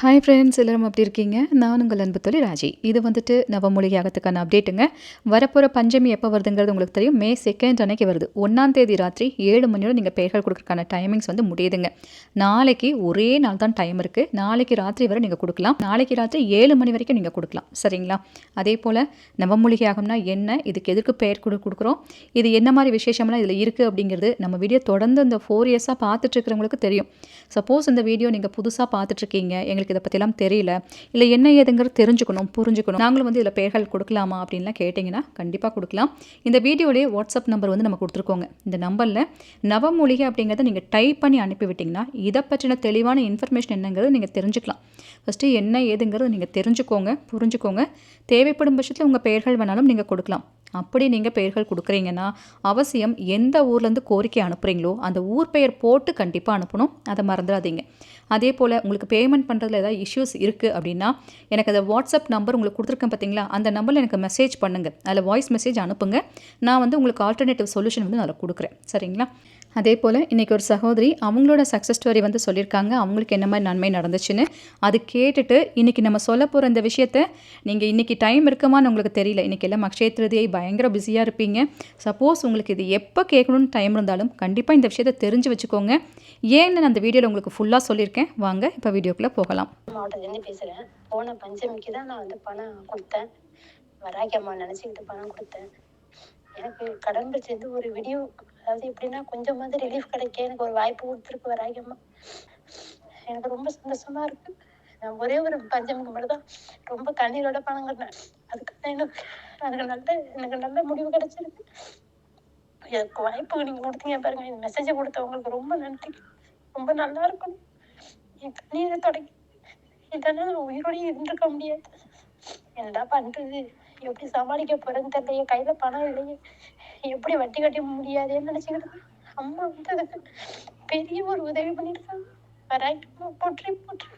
Hi friends எல்லோரும் அப்படி இருக்கீங்க? நான் உங்கள் அன்பு தொழில் ராஜி. இது வந்துட்டு நவமொழி யாகத்துக்கான அப்டேட்டுங்க வரப்போகிற பஞ்சமி எப்போ வருதுங்கிறது உங்களுக்கு தெரியும். மே செகண்ட் அன்னைக்கு வருது. ஒன்றாம் தேதி ராத்திரி ஏழு மணியோட நீங்கள் பெயர்கள் கொடுக்குறக்கான டைமிங்ஸ் வந்து முடியுதுங்க. நாளைக்கு ஒரே நாள் தான் டைம் இருக்குது நாளைக்கு ராத்திரி வரை நீங்கள் கொடுக்கலாம். நாளைக்கு ராத்திரி ஏழு மணி வரைக்கும் நீங்கள் கொடுக்கலாம். சரிங்களா? அதே போல் நவமொழிகை என்ன? இதுக்கு எதுக்கு பெயர் கொடு கொடுக்குறோம்? இது என்ன மாதிரி விசேஷம்லாம் இதில் இருக்குது அப்படிங்கிறது நம்ம வீடியோ தொடர்ந்து இந்த ஃபோர் இயர்ஸாக பார்த்துட்ருக்கிறவங்களுக்கு தெரியும். சப்போஸ் இந்த வீடியோ நீங்கள் புதுசாக பார்த்துட்ருக்கீங்க எங்களுக்கு இதை பற்றிலாம் தெரியல. இல்லை என்ன ஏதுங்கிறது தெரிஞ்சுக்கணும் புரிஞ்சுக்கணும். நாங்களும் வந்து இதில் பெயர்கள் கொடுக்கலாமா அப்படின்லாம் கேட்டிங்கன்னா கண்டிப்பாக கொடுக்கலாம். இந்த வீடியோலேயே வாட்ஸ்அப் நம்பர் வந்து நம்ம கொடுத்துருக்கோங்க. இந்த நம்பரில் நவமொழிகை அப்படிங்கிறத நீங்கள் டைப் பண்ணி அனுப்பிவிட்டிங்கன்னா இதை பற்றின தெளிவான இன்ஃபர்மேஷன் என்னங்கிறது நீங்கள் தெரிஞ்சுக்கலாம். ஃபஸ்ட்டு என்ன ஏதுங்கிறது நீங்கள் தெரிஞ்சுக்கோங்க புரிஞ்சுக்கோங்க. தேவைப்படும் பட்சத்தில் உங்கள் பெயர்கள் வேணாலும் நீங்கள் கொடுக்கலாம். அப்படி நீங்கள் பெயர்கள் கொடுக்குறீங்கன்னா அவசியம் எந்த ஊர்லேருந்து கோரிக்கை அனுப்புகிறீங்களோ அந்த ஊர் பெயர் போட்டு கண்டிப்பாக அனுப்பணும். அதை மறந்துடாதீங்க. அதே போல் உங்களுக்கு பேமெண்ட் பண்ணுறதுல ஏதாவது இஷ்யூஸ் இருக்குது அப்படின்னா எனக்கு அதை வாட்ஸ்அப் நம்பர் உங்களுக்கு கொடுத்துருக்கேன் பார்த்தீங்களா அந்த நம்பரில் எனக்கு மெசேஜ் பண்ணுங்கள் அதில் வாய்ஸ் மெசேஜ் அனுப்புங்க. நான் வந்து உங்களுக்கு ஆல்டர்னேட்டிவ் சொல்யூஷன் வந்து அதில் கொடுக்குறேன். சரிங்களா? அதே போல் இன்றைக்கி ஒரு சகோதரி அவங்களோட சக்ஸஸ் ஸ்டோரி வந்து சொல்லியிருக்காங்க. அவங்களுக்கு என்ன மாதிரி நன்மை நடந்துச்சுன்னு அது கேட்டுட்டு இன்றைக்கி நம்ம சொல்ல போகிற இந்த விஷயத்த நீங்கள் இன்றைக்கி டைம் இருக்குமான்னு உங்களுக்கு தெரியல. இன்றைக்கி எல்லாம் அக்ஷய திருதியை பயங்கர பிஸியாக இருப்பீங்க. சப்போஸ் உங்களுக்கு இது எப்போ கேட்கணும்னு டைம் இருந்தாலும் கண்டிப்பாக இந்த விஷயத்தை தெரிஞ்சு வச்சுக்கோங்க. ஏன்னு நான் அந்த வீடியோவில் உங்களுக்கு ஃபுல்லாக சொல்லியிருக்கேன். வாங்க இப்போ வீடியோக்குள்ளே போகலாம். மாவட்டத்துலேருந்து பேசுகிறேன் போன பஞ்சமிக்கு தான் நான் வந்து பணம் கொடுத்தேன். வராக்கி அம்மா நினச்சிக்கிட்டு பணம் கொடுத்தேன். எனக்கு கடன் சேர்ந்து ஒரு வீடியோ அதாவது எப்படின்னா கொஞ்சமாவது ரிலீஃப் கிடைக்க எனக்கு ஒரு வாய்ப்பு கொடுத்துருக்கு வராக்கி எனக்கு ரொம்ப சந்தோஷமா இருக்கு. நான் ஒரே ஒரு பஞ்சமுக்கு மட்டும்தான் ரொம்ப கண்ணீரோட பணம் கட்டினேன். அதுக்கு எனக்கு எனக்கு நல்ல எனக்கு நல்ல முடிவு கிடைச்சிருக்கு. எனக்கு வாய்ப்பு நீங்கள் கொடுத்தீங்க பாருங்க. இந்த மெசேஜை கொடுத்தவங்களுக்கு ரொம்ப நன்றி. ரொம்ப நல்லா இருக்கும் என் கண்ணீரை தொடங்கி இதெல்லாம் நான் உயிரோடய இருந்திருக்க முடியாது. என்னடா பண்றது? எப்படி சமாளிக்க போறேன்னு தெரியல. என் கையில பணம் இல்லையே. எப்படி வட்டி கட்ட முடியாதேன்னு நினைச்சுக்கிட்டு அம்மா வந்து அதுக்கு பெரிய ஒரு உதவி பண்ணிருக்காங்க வராய்க்கு போற்றி போட்டு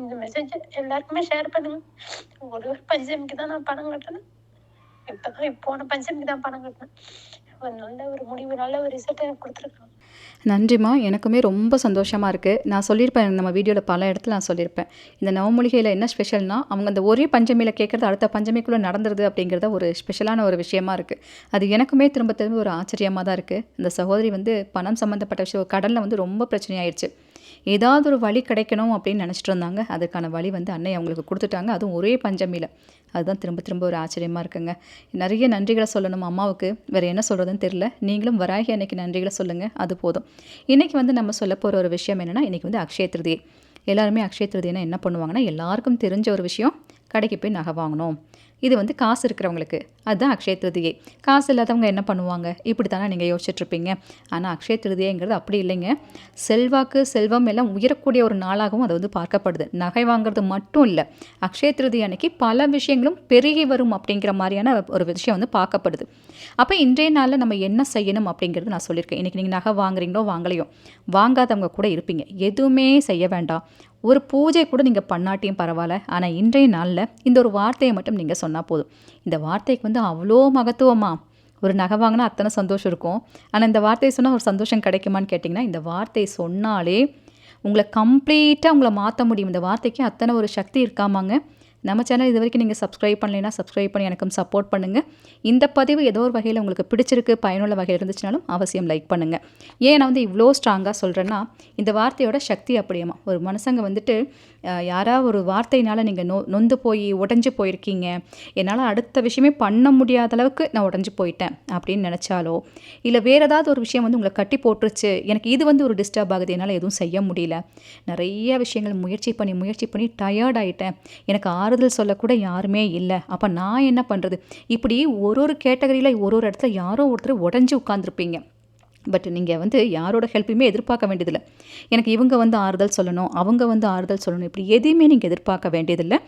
இந்த மெசேஜ் எல்லாருக்குமே ஷேர் பண்ணுங்க. ஒரு ஒரு பஞ்சமிக்கு தான் நான் பணம் கட்டினேன். இப்பதான் போன பஞ்சமிக்கு தான் பணம் கட்டினேன். ஒரு நல்ல ஒரு முடிவு நல்ல ஒரு ரிசல்ட் எனக்கு கொடுத்துருக்காங்க. நன்றிம்மா எனக்குமே ரொம்ப சந்தோஷமாக இருக்குது நான் சொல்லியிருப்பேன் நம்ம வீடியோவில் பல இடத்துல நான் சொல்லியிருப்பேன். இந்த நவமூலிகையில் என்ன ஸ்பெஷல்னா அவங்க அந்த ஒரே பஞ்சமியில் கேட்குறது அடுத்த பஞ்சமிக்குள்ளே நடந்துருது அப்படிங்கிறத ஒரு ஸ்பெஷலான ஒரு விஷயமா இருக்குது அது எனக்குமே திரும்ப திரும்ப ஒரு ஆச்சரியமாக தான் இருக்குது இந்த சகோதரி வந்து பணம் சம்மந்தப்பட்ட விஷயம் கடலில் வந்து ரொம்ப பிரச்சனையாயிடுச்சு ஏதாவது ஒரு வழி கிடைக்கணும் அப்படின்னு நினச்சிட்டு இருந்தாங்க. அதுக்கான வழி வந்து அன்னை அவங்களுக்கு கொடுத்துட்டாங்க. அதுவும் ஒரே பஞ்சமியில் அதுதான் திரும்ப திரும்ப ஒரு ஆச்சரியமாக இருக்குங்க. நிறைய நன்றிகளை சொல்லணும் அம்மாவுக்கு. வேறு என்ன சொல்கிறதுன்னு தெரில நீங்களும் வராகி அன்னைக்கு நன்றிகளை சொல்லுங்கள் அது போதும். இன்றைக்கி வந்து நம்ம சொல்ல போகிற ஒரு விஷயம் என்னென்னா இன்றைக்கி வந்து அக்ஷய திருதியை. எல்லாருமே அக்ஷய திருதினா என்ன பண்ணுவாங்கன்னா எல்லாருக்கும் தெரிஞ்ச ஒரு விஷயம். கடைக்கு போய் நகை வாங்கணும் இது வந்து காசு இருக்கிறவங்களுக்கு. அதுதான் அக்ஷய திருதியை. காசு இல்லாதவங்க என்ன பண்ணுவாங்க? இப்படி தானே நீங்கள் யோசிச்சுட்ருப்பீங்க. ஆனால் அக்ஷய திருதியைங்கிறது அப்படி இல்லைங்க. செல்வாக்கு செல்வம் எல்லாம் உயரக்கூடிய ஒரு நாளாகவும் அது வந்து பார்க்கப்படுது. நகை வாங்குறது மட்டும் இல்லை. அக்ஷய திருதி அன்னைக்கு பல விஷயங்களும் பெருகி வரும் அப்படிங்கிற மாதிரியான ஒரு விஷயம் வந்து பார்க்கப்படுது. அப்போ இன்றைய நாளில் நம்ம என்ன செய்யணும் அப்படிங்கிறது நான் சொல்லியிருக்கேன். இன்றைக்கி நீங்கள் நகை வாங்குறீங்களோ வாங்கலையோ வாங்காதவங்க கூட இருப்பீங்க. எதுவுமே செய்ய வேண்டாம். ஒரு பூஜை கூட நீங்கள் பண்ணாட்டியும் பரவாயில்ல. ஆனால் இன்றைய நாளில் இந்த ஒரு வார்த்தையை மட்டும் நீங்கள் சொன்னால் போதும். இந்த வார்த்தைக்கு வந்து அவ்வளோ மகத்துவமா? ஒரு நகை வாங்கினா அத்தனை சந்தோஷம் இருக்கும். ஆனால் இந்த வார்த்தையை சொன்னால் ஒரு சந்தோஷம் கிடைக்குமான்னு கேட்டிங்கன்னா இந்த வார்த்தையை சொன்னாலே உங்களை கம்ப்ளீட்டாக உங்களை மாற்ற முடியும். இந்த வார்த்தைக்கு அத்தனை ஒரு சக்தி இருக்காமாங்க. நம்ம சேனல் இது வரைக்கும் நீங்கள் சப்ஸ்கிரைப் பண்ணலைன்னா சப்ஸ்கிரைப் பண்ணி எனக்கும் சப்போர்ட் பண்ணுங்கள் இந்த பதிவு ஏதோ ஒரு வகையில் உங்களுக்கு பிடிச்சிருக்கு பயனுள்ள வகையில் இருந்துச்சுனாலும் அவசியம் லைக் பண்ணுங்கள் ஏன் நான் வந்து இவ்வளோ ஸ்ட்ராங்காக சொல்கிறேன்னா இந்த வார்த்தையோட சக்தி அப்படியேமா ஒரு மனுஷங்க வந்துட்டு யாராவது ஒரு வார்த்தையினால் நீங்கள் நொ நொந்து போய் உடஞ்சி போயிருக்கீங்க. என்னால் அடுத்த விஷயமே பண்ண முடியாத அளவுக்கு நான் உடஞ்சி போயிட்டேன் அப்படின்னு நினச்சாலோ இல்லை வேறு ஏதாவது ஒரு விஷயம் வந்து உங்களை கட்டி போட்டுருச்சு எனக்கு இது வந்து ஒரு டிஸ்டர்ப் ஆகுது என்னால் எதுவும் செய்ய முடியல. நிறைய விஷயங்கள் முயற்சி பண்ணி முயற்சி பண்ணி டயர்ட் ஆகிட்டேன் எனக்கு ஆறுதல் சொல்லக்கூட யாருமே இல்லை. அப்போ நான் என்ன பண்ணுறது இப்படி ஒரு ஒரு கேட்டகரியில் ஒரு ஒரு இடத்துல யாரோ ஒருத்தர் உடஞ்சி உட்காந்துருப்பீங்க பட் நீங்கள் வந்து யாரோட ஹெல்ப்பையுமே எதிர்பார்க்க வேண்டியதில்லை. எனக்கு இவங்க வந்து ஆறுதல் சொல்லணும் அவங்க வந்து ஆறுதல் சொல்லணும் இப்படி எதையுமே நீங்கள் எதிர்பார்க்க வேண்டியதில்லை.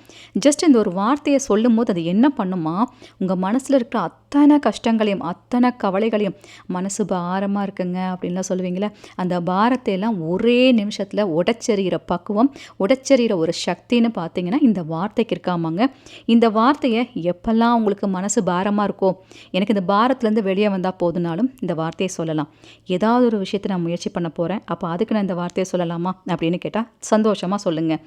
ஜஸ்ட் இந்த ஒரு வார்த்தையை சொல்லும் போது அது என்ன பண்ணுமா? உங்கள் மனசில் இருக்கிற அத்தனை கஷ்டங்களையும் அத்தனை கவலைகளையும் மனசு பாரமாக இருக்குங்க அப்படின்லாம் சொல்லுவீங்களே அந்த பாரத்தையெல்லாம் ஒரே நிமிஷத்தில் உடச்செறிகிற பக்குவம் உடச்செறிகிற ஒரு சக்தின்னு பார்த்தீங்கன்னா இந்த வார்த்தைக்கு இருக்காமாங்க. இந்த வார்த்தையை எப்பெல்லாம் உங்களுக்கு மனசு பாரமாக இருக்கோ எனக்கு இந்த பாரத்துலேருந்து வெளியே வந்தால் போதுனாலும் இந்த வார்த்தையை சொல்லலாம். ஏதாவது ஒரு விஷயத்தை நான் முயற்சி பண்ண போகிறேன் அப்போ அதுக்கு நான் இந்த வார்த்தையை சொல்லலாமா? அப்படின்னு கேட்டால் சந்தோஷமாக சொல்லுங்கள்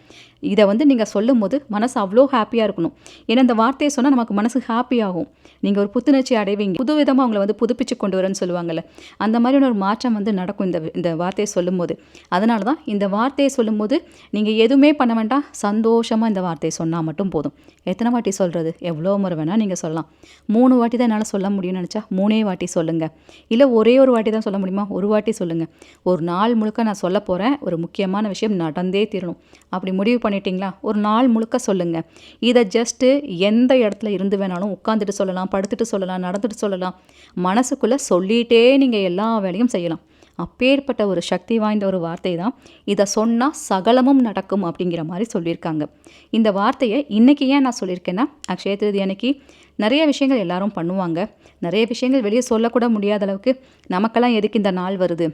இதை வந்து நீங்கள் சொல்லும் போது மனசு அவ்வளோ ஹாப்பியாக இருக்கணும். ஏன்னா இந்த வார்த்தையை சொன்னால் நமக்கு மனசு ஹாப்பியாகும் நீங்கள் ஒரு புத்துணர்ச்சி அடைவீங்க. புது விதமாக அவங்கள வந்து புதுப்பிச்சு கொண்டு வரேன்னு சொல்லுவாங்கள்ல அந்த மாதிரியான ஒரு மாற்றம் வந்து நடக்கும் இந்த இந்த வார்த்தையை சொல்லும்போது. அதனால தான் இந்த வார்த்தையை சொல்லும்போது நீங்கள் எதுவுமே பண்ண வேண்டாம். சந்தோஷமாக இந்த வார்த்தையை சொன்னால் மட்டும் போதும். எத்தனை வாட்டி சொல்கிறது எவ்வளோ முறை வேணால் நீங்கள் சொல்லலாம். மூணு வாட்டி தான் என்னால் சொல்ல முடியும்னு நினச்சா மூணே வாட்டி சொல்லுங்கள் இல்லை ஒரே ஒரு வாட்டி தான் சொல்ல முடியுமா? ஒரு வாட்டி சொல்லுங்கள் ஒரு நாள் முழுக்க நான் சொல்ல போகிறேன் ஒரு முக்கியமான விஷயம் நடந்தே தீரணும். அப்படி முடிவு பண்ணிட்டீங்களா? ஒரு நாள் முழுக்க சொல்லுங்கள் இதை ஜஸ்ட்டு எந்த இடத்துல இருந்து வேணாலும் உட்காந்துட்டு சொல்லலாம் படுத்துட்டு சொல்லலாம் நடந்துட்டு சொல்லலாம். மனசுக்குள்ளே சொல்லிகிட்டே நீங்கள் எல்லா வேலையும் செய்யலாம். அப்பேற்பட்ட ஒரு சக்தி வாய்ந்த ஒரு வார்த்தை தான் இதை சொன்னால் சகலமும் நடக்கும் அப்படிங்கிற மாதிரி சொல்லியிருக்காங்க. இந்த வார்த்தையை இன்றைக்கி ஏன் நான் சொல்லியிருக்கேன்னா அக்ஷய திருதி அன்னைக்கு நிறைய விஷயங்கள் எல்லாரும் பண்ணுவாங்க. நிறைய விஷயங்கள் வெளியே சொல்லக்கூட முடியாத அளவுக்கு நமக்கெல்லாம் எதுக்கு இந்த நாள் வருது?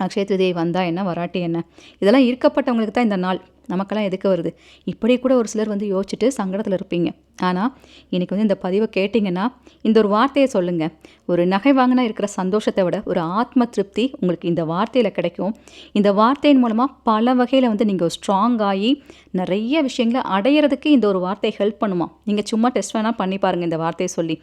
அக்ஷய திருதியை வந்தால் என்ன? வராட்டி என்ன? இதெல்லாம் இருக்கப்பட்டவங்களுக்கு தான் இந்த நாள். நமக்கெல்லாம் எதுக்கு வருது? இப்படி கூட ஒரு சிலர் வந்து யோசிச்சுட்டு சங்கடத்தில் இருப்பீங்க. ஆனால் இன்றைக்கி வந்து இந்த பதிவை கேட்டிங்கன்னா இந்த ஒரு வார்த்தையை சொல்லுங்கள் ஒரு நகை வாங்கினா இருக்கிற சந்தோஷத்தை விட ஒரு ஆத்ம திருப்தி உங்களுக்கு இந்த வார்த்தையில் கிடைக்கும். இந்த வார்த்தையின் மூலமாக பல வகையில் வந்து நீங்கள் ஸ்ட்ராங் ஆகி நிறைய விஷயங்களை அடையிறதுக்கு இந்த ஒரு வார்த்தை ஹெல்ப் பண்ணுமா? நீங்கள் சும்மா டெஸ்ட் வேணால் பண்ணி பாருங்கள் இந்த வார்த்தையை சொல்லி.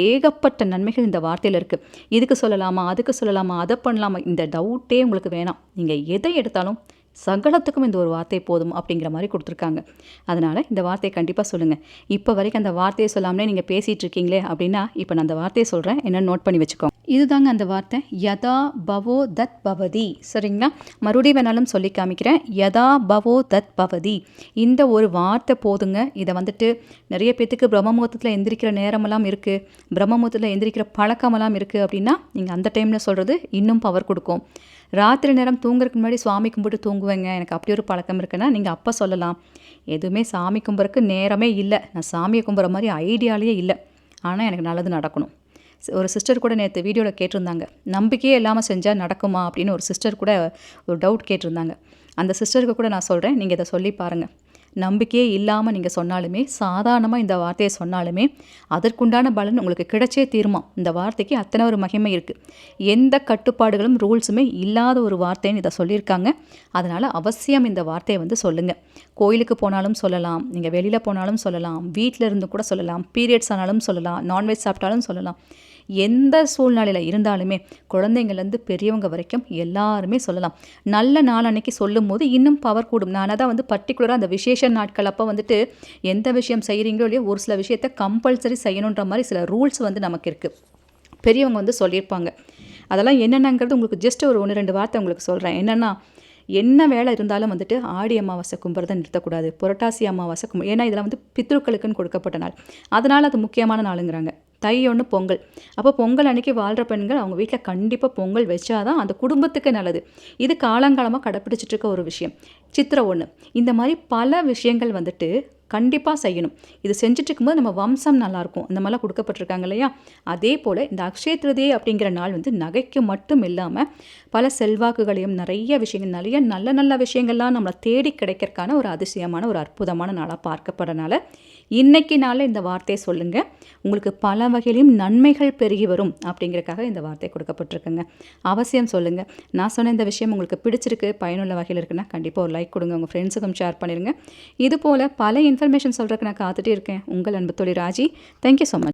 ஏகப்பட்ட நன்மைகள் இந்த வார்த்தையில் இருக்குது இதுக்கு சொல்லலாமா அதுக்கு சொல்லலாமா அதை பண்ணலாமா? இந்த டவுட்டே உங்களுக்கு வேணாம். நீங்கள் எதை எடுத்தாலும் சகலத்துக்கும் இந்த ஒரு வார்த்தை போதும் அப்படிங்கிற மாதிரி கொடுத்துருக்காங்க. அதனால் இந்த வார்த்தையை கண்டிப்பாக சொல்லுங்கள் இப்போ வரைக்கும் அந்த வார்த்தையை சொல்லாமலே நீங்கள் பேசிகிட்டு இருக்கீங்களே அப்படின்னா இப்போ நான் அந்த வார்த்தையை சொல்கிறேன் என்னென்னு நோட் பண்ணி வச்சுக்கோங்க. இதுதாங்க அந்த வார்த்தை. யதா பவோ தத் பவதி. சரிங்களா? மறுபடியும் வேணாலும் சொல்லி காமிக்கிறேன். யதா பவோ தத் பவதி. இந்த ஒரு வார்த்தை போதுங்க. இதை வந்துட்டு நிறைய பேத்துக்கு பிரம்மமுகூர்த்தத்தில் எந்திரிக்கிற நேரமெல்லாம் இருக்குது பிரம்மமுகூர்த்தத்தில் எந்திரிக்கிற பழக்கமெல்லாம் இருக்குது அப்படின்னா நீங்கள் அந்த டைமில் சொல்கிறது இன்னும் பவர் கொடுக்கும். ராத்திரி நேரம் தூங்குறதுக்கு முன்னாடி சுவாமி கும்பிட்டு தூங்குவேங்க. எனக்கு அப்படி ஒரு பழக்கம் இருக்குன்னா நீங்கள் அப்போ சொல்லலாம். எதுவுமே சாமி கும்புறக்கு நேரமே இல்லை. நான் சாமியை கும்பிட்ற மாதிரி ஐடியாலேயே இல்லை. ஆனால் எனக்கு நல்லது நடக்கணும். ஒரு சிஸ்டர் கூட நேற்று வீடியோவில் கேட்டிருந்தாங்க. நம்பிக்கையே இல்லாமல் செஞ்சால் நடக்குமா அப்படின்னு ஒரு சிஸ்டர் கூட ஒரு டவுட் கேட்டிருந்தாங்க. அந்த சிஸ்டருக்கு கூட நான் சொல்கிறேன் நீங்கள் இதை சொல்லி பாருங்கள் நம்பிக்கையே இல்லாமல் நீங்கள் சொன்னாலுமே சாதாரணமாக இந்த வார்த்தையை சொன்னாலுமே அதற்குண்டான பலன் உங்களுக்கு கிடைச்சே தீருமா? இந்த வார்த்தைக்கு அத்தனை ஒரு மகிமை இருக்குது எந்த கட்டுப்பாடுகளும் ரூல்ஸுமே இல்லாத ஒரு வார்த்தைன்னு இதை சொல்லியிருக்காங்க. அதனால் அவசியம் இந்த வார்த்தையை வந்து சொல்லுங்கள் கோயிலுக்கு போனாலும் சொல்லலாம் நீங்கள் வெளியில் போனாலும் சொல்லலாம் வீட்டில் இருந்து கூட சொல்லலாம் பீரியட்ஸ் ஆனாலும் சொல்லலாம் நான்வெஜ் சாப்பிட்டாலும் சொல்லலாம். எந்த சூழ்நிலையில் இருந்தாலுமே குழந்தைங்கள்லேருந்து பெரியவங்க வரைக்கும் எல்லாருமே சொல்லலாம். நல்ல நாள் அன்னைக்கு சொல்லும் போது இன்னும் பவர் கூடும். நான் தான் வந்து பர்டிகுலராக அந்த விசேஷ நாட்கள் அப்போ வந்துட்டு எந்த விஷயம் செய்கிறீங்களோ இல்லையோ ஒரு சில விஷயத்த கம்பல்சரி செய்யணுன்ற மாதிரி சில ரூல்ஸ் வந்து நமக்கு இருக்குது பெரியவங்க வந்து சொல்லியிருப்பாங்க. அதெல்லாம் என்னென்னங்கிறது உங்களுக்கு ஜஸ்ட் ஒரு ஒன்று ரெண்டு வார்த்தை உங்களுக்கு சொல்கிறேன் என்னென்னா என்ன வேலை இருந்தாலும் வந்துட்டு ஆடி அமாவாசை கும்புறதை நிறுத்தக்கூடாது. புரட்டாசி அமாவாசை கும்பு ஏன்னா இதெல்லாம் வந்து பித்ருக்களுக்குன்னு கொடுக்கப்பட்ட நாள். அதனால் அது முக்கியமான நாளுங்கிறாங்க. தை ஒன்று பொங்கல். அப்போ பொங்கல் அன்னைக்கு வாழ்கிற பெண்கள் அவங்க வீட்டில் கண்டிப்பாக பொங்கல் வச்சாதான் அந்த குடும்பத்துக்கு நல்லது. இது காலங்காலமாக கடைப்பிடிச்சிட்டு இருக்க ஒரு விஷயம். சித்திரை ஒன்று இந்த மாதிரி பல விஷயங்கள் வந்துட்டு கண்டிப்பாக செய்யணும். இது செஞ்சுட்டு இருக்கும்போது நம்ம வம்சம் நல்லாயிருக்கும் இந்த மாதிரிலாம் கொடுக்கப்பட்டிருக்காங்க இல்லையா? அதே போல் இந்த அக்ஷய திருதியை அப்படிங்கிற நாள் வந்து நகைக்கு மட்டும் இல்லாமல் பல செல்வாக்குகளையும் நிறைய விஷயங்கள் நிறைய நல்ல நல்ல விஷயங்கள்லாம் நம்மளை தேடி கிடைக்கிறதுக்கான ஒரு அதிசயமான ஒரு அற்புதமான நாளாக பார்க்கப்படுறனால இன்னைக்கு நாளில் இந்த வார்த்தையை சொல்லுங்கள் உங்களுக்கு பல வகையிலும் நன்மைகள் பெருகி வரும் அப்படிங்கிறக்காக இந்த வார்த்தை கொடுக்கப்பட்டிருக்குங்க. அவசியம் சொல்லுங்கள் நான் சொன்ன இந்த விஷயம் உங்களுக்கு பிடிச்சிருக்கு பயனுள்ள வகையில் இருக்குன்னா கண்டிப்பாக ஒரு லைக் கொடுங்க. உங்கள் ஃப்ரெண்ட்ஸுக்கும் ஷேர் பண்ணிடுங்க இது போல் பல இன்ஃபர்மேஷன் சொல்கிறதுக்கு நான் காத்துட்டே இருக்கேன். உங்கள் அன்பு தொழில் ராஜி. Thank you so much